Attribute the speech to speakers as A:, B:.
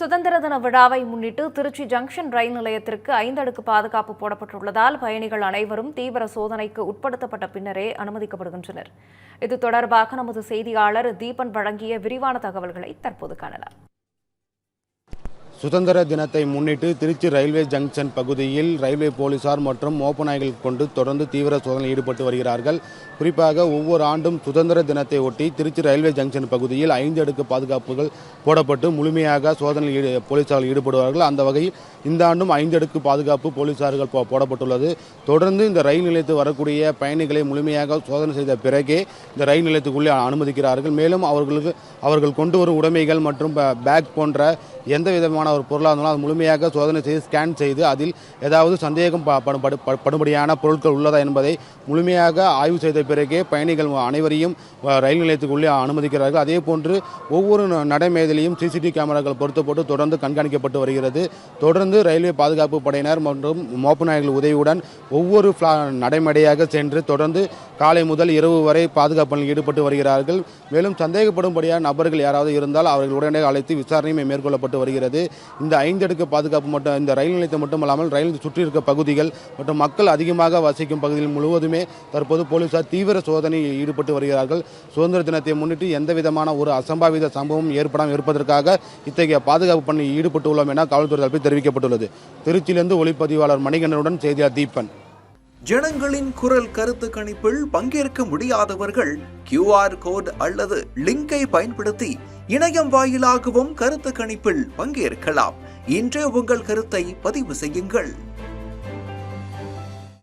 A: சுதந்திர தின விழாவை முன்னிட்டு திருச்சி ஜங்ஷன் ரயில் நிலையத்திற்கு ஐந்தடுக்கு பாதுகாப்பு போடப்பட்டுள்ளதால் பயணிகள் அனைவரும் தீவிர சோதனைக்கு உட்படுத்தப்பட்ட பின்னரே அனுமதிக்கப்படுகின்றனர். இது தொடர்பாக நமது செய்தியாளர் தீபன் வழங்கிய விரிவான தகவல்களை தற்போது காணலாம்.
B: சுதந்திர தினத்தை முன்னிட்டு திருச்சி ரயில்வே ஜங்ஷன் பகுதியில் ரயில்வே போலீசார் மற்றும் மோப்பநாய்கள் கொண்டு தொடர்ந்து தீவிர சோதனையில் ஈடுபட்டு வருகிறார்கள். குறிப்பாக ஒவ்வொரு ஆண்டும் சுதந்திர தினத்தை ஒட்டி திருச்சி ரயில்வே ஜங்ஷன் பகுதியில் ஐந்து அடுக்கு பாதுகாப்புகள் போடப்பட்டு முழுமையாக சோதனையில் ஈடு போலீசார்கள் ஈடுபடுவார்கள். அந்த வகையில் இந்த ஆண்டும் ஐந்து அடுக்கு பாதுகாப்பு போலீசார்கள் போ- போடப்பட்டுள்ளது. தொடர்ந்து இந்த ரயில் நிலையத்து வரக்கூடிய பயணிகளை முழுமையாக சோதனை செய்த பிறகே இந்த ரயில் நிலையத்துக்குள்ளே அனுமதிக்கிறார்கள். மேலும் அவர்களுக்கு அவர்கள் கொண்டு வரும் உடைமைகள் மற்றும் பேக் போன்ற எந்த விதமான ஒரு பொருளாக இருந்தாலும் அது முழுமையாக சோதனை செய்து ஸ்கேன் செய்து அதில் ஏதாவது சந்தேகம் ப- படு- படும்படியான பொருட்கள் உள்ளதா என்பதை முழுமையாக ஆய்வு செய்த பிறகே பயணிகள் அனைவரையும் ரயில் நிலையத்துக்குள்ளே அனுமதிக்கிறார்கள். அதே போன்று ஒவ்வொரு ந- நடைமேதலையும் சிசிடிவி கேமராக்கள் பொருத்தப்பட்டு தொடர்ந்து கண்காணிக்கப்பட்டு வருகிறது. தொடர்ந்து ரயில்வே பாதுகாப்பு படையினர் மற்றும் மோப்ப நாயகர்கள் உதவியுடன் ஒவ்வொரு ஃப்ளா சென்று தொடர்ந்து காலை முதல் இரவு வரை பாதுகாப்பு பணியில் ஈடுபட்டு வருகிறார்கள். மேலும் சந்தேகப்படும்படியான நபர்கள் யாராவது இருந்தால் அவர்கள் உடனடியாக அழைத்து விசாரணையும் மேற்கொள்ளப்பட்டு வருகிறது. இந்த ஐந்து அடுக்கு பாதுகாப்பு மட்டும் இந்த ரயில் நிலையத்தை மட்டுமல்லாமல் ரயில் சுற்றி இருக்க பகுதிகள் மற்றும் மக்கள் அதிகமாக வசிக்கும் பகுதிகள் முழுவதுமே தற்போது போலீசார் தீவிர சோதனையில் ஈடுபட்டு வருகிறார்கள். சுதந்திர தினத்தை முன்னிட்டு எந்த விதமான ஒரு அசம்பாவித சம்பவம் ஏற்படாமல் இருப்பதற்காக இத்தகைய பாதுகாப்பு பணியில் ஈடுபட்டுள்ளோம் என காவல்துறை தரப்பில் தெரிவிக்கப்பட்டுள்ளது. திருச்சியிலிருந்து ஒளிப்பதிவாளர் மணிகண்டனுடன் செய்தியாளர் தீபன்.
C: ஜனங்களின் குரல் கருத்து கணிப்பில் பங்கேற்க முடியாதவர்கள் கியூஆர் கோட் அல்லது லிங்கை பயன்படுத்தி இணையம் வாயிலாகவும் கருத்து கணிப்பில் பங்கேற்கலாம். இன்றே உங்கள் கருத்தை பதிவு செய்யுங்கள்.